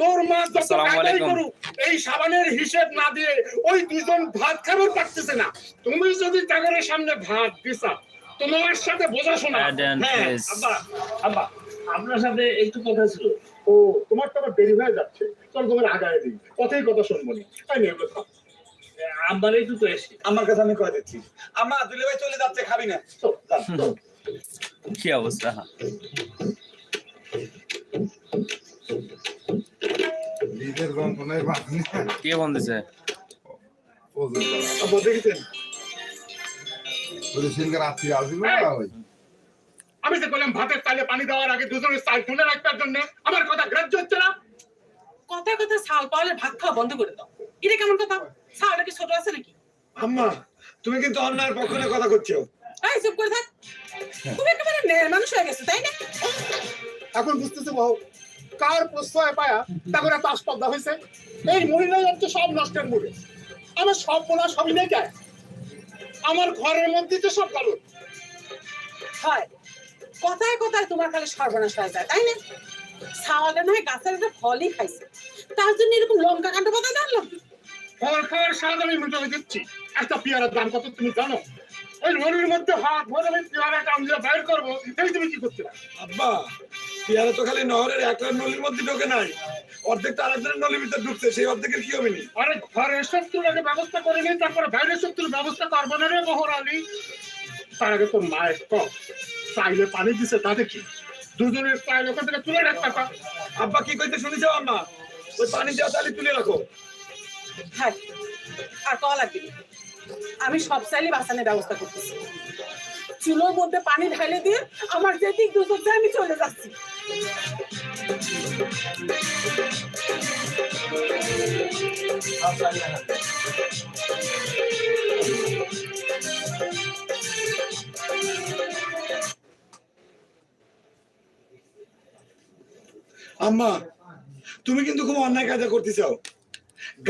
তোর মা যত টাকাই করুক এই সাবানের হিসেব না দিয়ে ওই দুজন ভাত খাবার পারতেছে না। তুমি যদি টাকারের সামনে ভাত দিছা তোমার সাথে বোঝাশোনা। Add and হ্যাঁ আব্বা আব্বা আপনার সাথে একটু কথা ছিল। ও তোমার তো আবার দেরি হয়ে যাচ্ছে। চল তোমার আগায় দিই। কথাই কথা শুনব না। তাই নিয়ে কথা আব্বার একটু তো এসে। আমার কথা আমি কয়ে দিচ্ছি। আম্মা দুলে ভাই চলে যাচ্ছে খাবি না। চল। কি অবস্থা? কে ফোন দিছে দেখেছেন? আমি যে বললাম ভাতের তালে পানি দেওয়ার আগে দুজনের চাল তুলে রাখবার জন্য আমার কথা গ্রাহ্য হচ্ছে না। কথায় কথায় ছাল পাওয়ালে ভাত খাওয়া বন্ধ করে দাও। এটা কেমন কথা? ছালটা কি ছোট আছে নাকি? আম্মা তুমি কিন্তু অন্যায়ের পক্ষে কথা করছ। এই চুপ করে থাক। তুমি একেবারে মানুষ হয়ে গেছে তাই না? এখন বুঝতেছে বহু কার প্রশ্রয় পায়া তারপরে একটা আসপদ্দা হয়েছে। এই মহিলাই হচ্ছে সব নষ্টের মূলে আমার সব বলা সবই নেই যায়। আমার ঘরের মধ্যে তো সব কারণ হয়। কথায় কথায় তোমার খালি সর্বনাশ হয়ে যায় তাই না? ছাওয়ালটা নয় গাছের একটা ফলই খাইছে। তার জন্য এরকম লঙ্কা কাণ্ড পাতা জানলাম ফল খাওয়ার স্বাদ আমি মিটাই দিচ্ছি একটা পেয়ারার দাম কত তুমি জানো? মরির মধ্যে হাত ভরে আমি বাইর করব এই তুমি কি করতে পারো? আব্বা পেয়ারা তো খালি নহরের একটা নলির মধ্যে ঢোকে নাই অর্ধেকটা আরেকজনের নলির ভিতরে ঢুকছে সেই অর্ধেকের কি হবে নি? আরে ঘরের শত্রুর আগে ব্যবস্থা করে নিই তারপরে বাইরের শত্রুর ব্যবস্থা করব না রে মোহর আলী। তার আগে তোর মায়ের কম চাইলে পানি দিছে তাতে কি দুজনের চাইলে ওখান থেকে তুলে রাখতে পার আব্বা কি কইতে শুনেছো আম্মা? ওই পানি দেওয়া তাহলে তুলে রাখো। হ্যাঁ আর কল লাগবে। আমি সব চাইলে বাঁচানোর ব্যবস্থা করতেছি। চুলোর মধ্যে পানি ঢালে দিয়ে আমার দুটো চাই আমি চলে যাচ্ছি। আম্মা, তুমি কিন্তু খুব অন্যায় কাজা করতে চাও।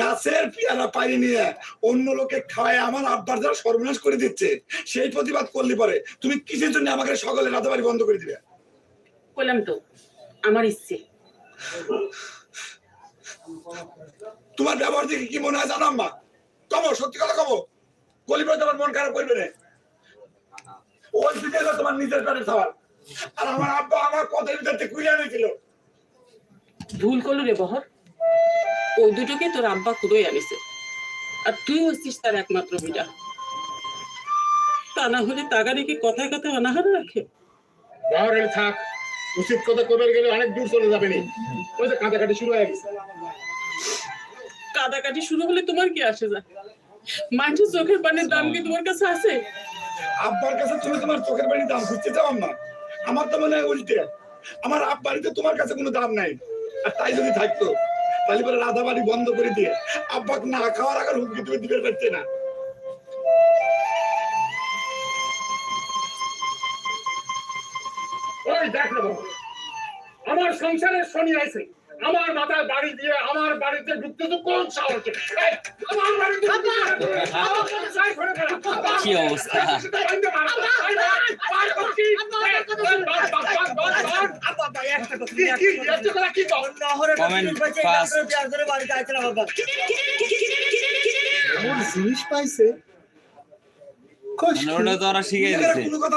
গাছের পেয়ারা পানি নিয়ে অন্য লোকে খাওয়ায় আমার আব্বার যারা সর্বনাশ করে দিচ্ছে। সেই প্রতিবাদ করলে পরে তুমি কিসের জন্য আমাকে সকলে রাতাবাড়ি বন্ধ করে দিবে? বললাম তো আমার ইচ্ছে। তোমার ব্যবহার দেখে কি মনে হয় জানো আম্মা? কমো সত্যি কথা কমো গলিপরে তোমার মন খারাপ করবে না? ওই দিকে তোমার নিজের পেটে খাওয়ার আর আমার আব্বা আমার কথার ভিতর থেকে কুইলে এনেছিল। ভুল করল রে বহর। ওই দুটোকে তোর আব্বা কুড়োই আনিছে। আর তুই হচ্ছিস তার একমাত্র বিটা তা না হলে তাগারে কি কথায় কথায় অনাহার রাখে? থাক। উচিত কথা কবে গেলে অনেক দূর চলে যাবে নি। ওই যে কাঁদাকাটি শুরু হয়ে গেছে। কাদাকাটি শুরু হলে তোমার কি আসে যায়? মানুষের চোখের পানির দাম কি তোমার কাছে আছে? আব্বার কাছে তুমি তোমার চোখের বাড়ি দাম খুঁজতে চাও আম্মা আমার তো মনে হয় উল্টে। আমার আব্বাড়িতে তোমার কাছে কোনো দাম নাই। আর তাই যদি থাকতো তাহলে পরে রাধা বন্ধ করে দিয়ে আব্বাকে না খাওয়ার আগে হুমকি তুমি দিবে পারছে না। ওই দেখ না আমার সংসারে শনি আছে আমার মাথায় বাড়ি দিয়ে আমার বাড়িতে ঢুকতে তো কোন সাহসে আমার বাড়িতে। কি অবস্থা?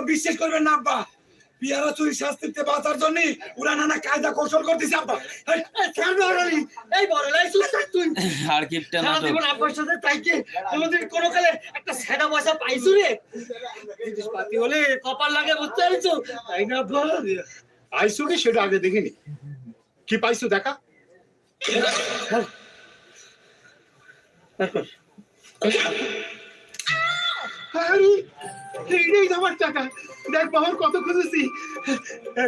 বিশ্বাস করবেন না আব্বা পিয়ারা চুরি বাঁচার জন্য ওরা নানা কায়দা কৌশল করতেছে আব্বা আর কোনোদিন কোনো কালে একটা সেটা পয়সা পাইছু রে জিনিসপাতি হলে কপাল লাগে বুঝতে পারছ তাই না আব্বা পাইছো কি সেটা আগে দেখিনি। কি পাইছো দেখা? আরে, এইটাই আমার টাকা। দেখ বাবার কত খুঁজেছি।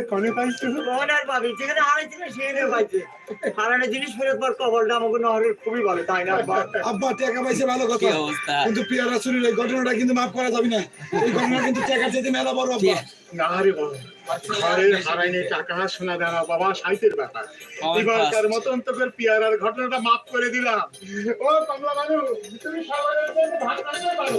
কনে পাইছো কখন আর পাবি যেখানে হারাইছিল সেখানে পাইছে। হারানো জিনিস ফেরত পর কবলটা আমাকে নহরের খুবই ভালো তাই না আব্বা? আব্বা টাকা পাইছে ভালো কথা। কিন্তু পিয়ারা চুরির এই ঘটনাটা কিন্তু মাফ করা যাবে না। এই ঘটনা কিন্তু টাকা মেলা বড় আব্বা। না রে বাবা ঘরের হারাইনে টাকা শোনা দেয় না বাবা সাহিত্যের ব্যাপার। এবারকার মতন তোকে পিয়ারার ঘটনাটা মাফ করে দিলাম। ও কমলা বাবু তুমি সবার জন্য ভাত পারো।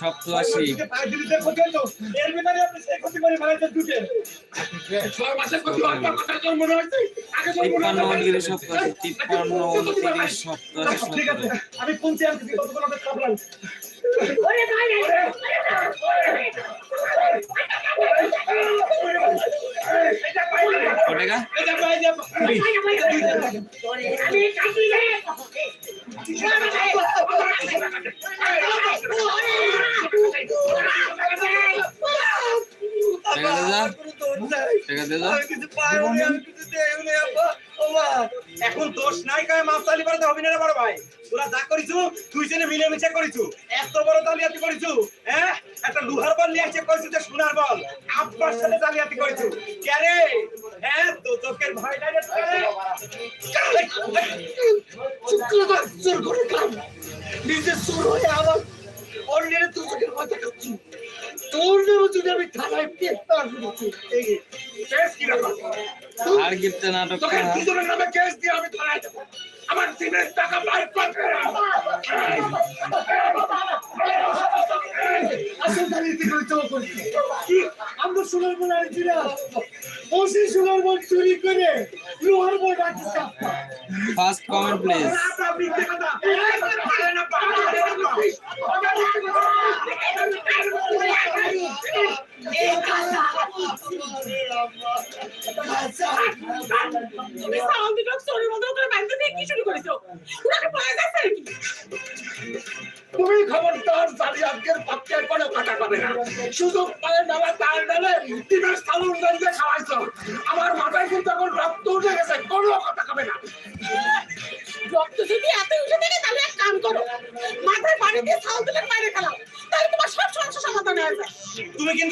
সপ্তআশি ঠিক আছে সত্তর আমি পৌঁছে এখন দোষ নাই কায় মাছ তালি পারতে হবে না বড় ভাই? তোরা যা করিছু তুই জেনে মিলে মিশে করিছু। এত বড় জালিয়াতি করিছু হ্যাঁ একটা লোহার বল নিয়ে আসে কইছু যে সোনার বল। আব্বার সাথে জালিয়াতি করিছু। কেরে হ্যাঁ তো তোকের ভয় নাই নিজে সুর হয়ে আবার অন্যের তুই চোখের মাথা কাচ্ছি তোর যদি আমি থানায় পেতার দিচ্ছি কেস কি আর গিফটে নাটক তোকে দুজনের নামে কেস দিয়ে আমি থানায় যাব আমার দিনের টাকা বাইর করবে আসল জালিয়াতি করে চলো করছি কি আমরা সোনার বল আনছি না ওসি সোনার বল চুরি করে লোহার বল রাখিস ফার্স্ট কমেন্ট প্লিজ তুমি সাউন্ড মতো করে বাঁধতে দিয়ে কি শুরু তুমি খবরদার জালিয়াতদের পক্ষে কোনো কথা পাবে না। সুযোগ পায় না তার ডালে টিমের সালুন দিয়ে খাওয়াইছো। আমার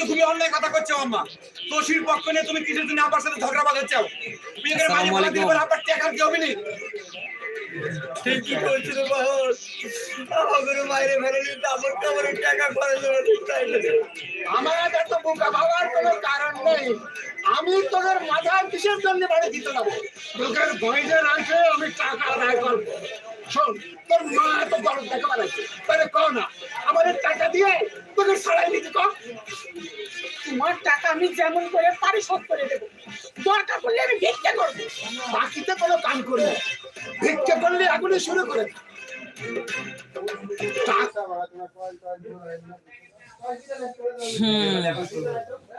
কিন্তু খুবই অন্যায় কথা করছ আম্মা। দোষীর পক্ষ নিয়ে তুমি কিসের জন্য আমার সাথে ঝগড়া বাঁধাচ্ছ তুমি এখানে মাঝে মাঝে আলাইকুম। দিবার আবার টাকার কি হবে নি? ঠিকই করছিল বাহর আমাদের মাইরে ফেলে দিতে আমার টাকা তাই এত বোকা ভাবার কোনো কারণ নেই। আমি তোদের মাথায় কিসের জন্য বাড়ি দিতে যাব? লোকের ভয়দের আসে আমি টাকা আদায় করব। শোন তোর মা এত বড় টাকা বানাচ্ছে। তাহলে কো না আমার এই টাকা দিয়ে তোকে সারাই দিতে কর তোমার টাকা আমি যেমন করে পারি শোধ করে দেবো। দরকার পড়লে আমি ভিক্ষা করব। বাকিতে কোনো কাম করবি না। ভিক্ষা করলে এখনই শুরু করে।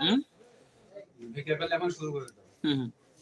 হুম। হুম হুম।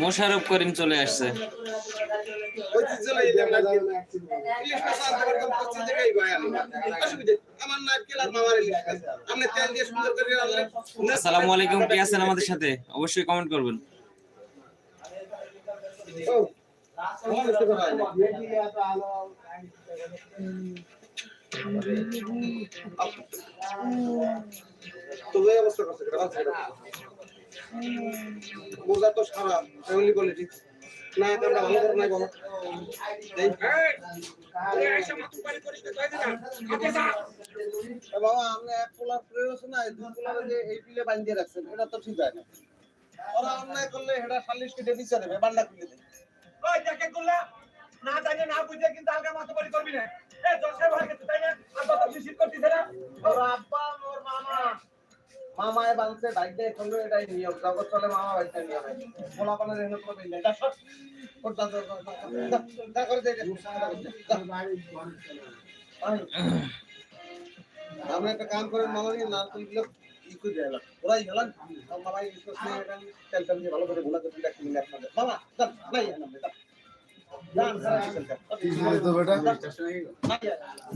মোশারফ করিম চলে আসছে। আসসালামু আলাইকুম কে আছেন আমাদের সাথে? অবশ্যই কমেন্ট করবেন। মোজা তো সারা ফ্যামিলি পলিটিক না ঠিক হয় ওরা অন্যায় করলে এটা সালিশ কেটে দিচ্ছে দেবে বান্ডা খুলে না জানে, না বুঝে, কিন্তু আলগা মাতাবাড়ি করবি ওর আব্বা ওর মামা। মামায় ডাইতে করল এটাই নিয়ম। জগৎ চলে মামা বাড়িতে নিয়ম। পোলা পানের এনে না দে আপনি একটা কাম করেন মামা নিয়ে নারকেলগুলো ই করে দিলাম ওরাই গেলাম মামা ইউজ করে তেল তেল দিয়ে ভালো করে ভুনা করে দিলে কিনে আপনাদের মামা দাও নাই না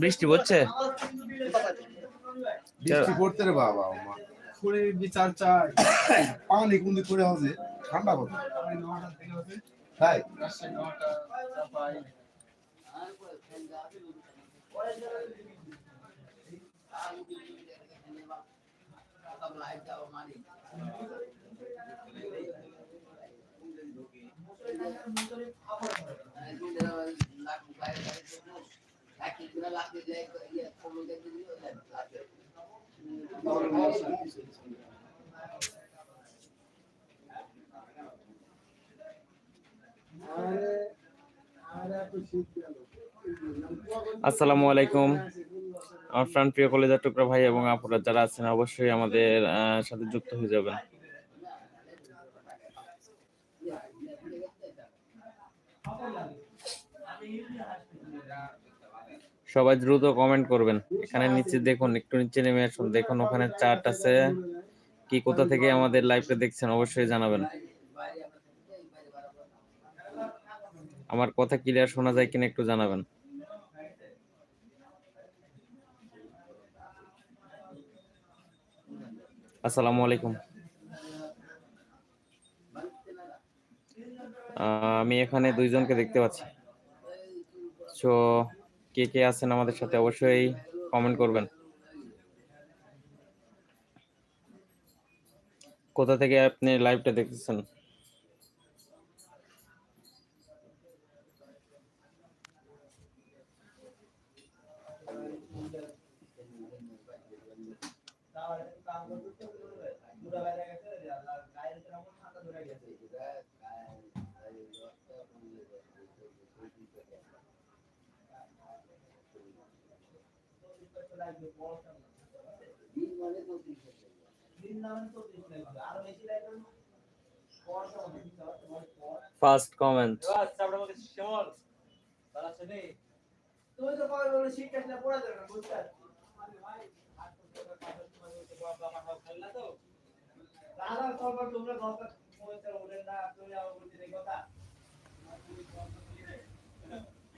বৃষ্টি হচ্ছে বৃষ্টি পড়তে রে বাবা মা খুঁড়ির বিচার চাই। পানি কুন্দি করে হবে? ঠান্ডা কথা তাই? রাজশাহী নটা চাপাই আসসালামু আলাইকুম। আমার প্রাণ প্রিয় কলেজার টুকরা ভাই এবং আপুরা যারা আছেন, অবশ্যই আমাদের সাথে যুক্ত হয়ে যাবেন। সবাই দ্রুত কমেন্ট করবেন। এখানে নিচে দেখুন একটু নিচে নেমে আসুন। দেখুন ওখানে চার্ট আছে। কি কোথা থেকে আমাদের লাইভটা দেখছেন অবশ্যই জানাবেন। আমার কথা ক্লিয়ার শোনা যায় কিনা একটু জানাবেন। আসসালামু আলাইকুম। আমি এখানে দুইজনকে দেখতে পাচ্ছি। সো কে কে আছেন আমাদের সাথে অবশ্যই কমেন্ট করবেন। কোথা থেকে আপনি লাইভটা দেখতেছেন ফার্স্ট কমেন্ট তুমি তো কবে বলে শীত আসলে পড়া যাবে না বুঝতে দাদা তারপর তোমরা কথা কথা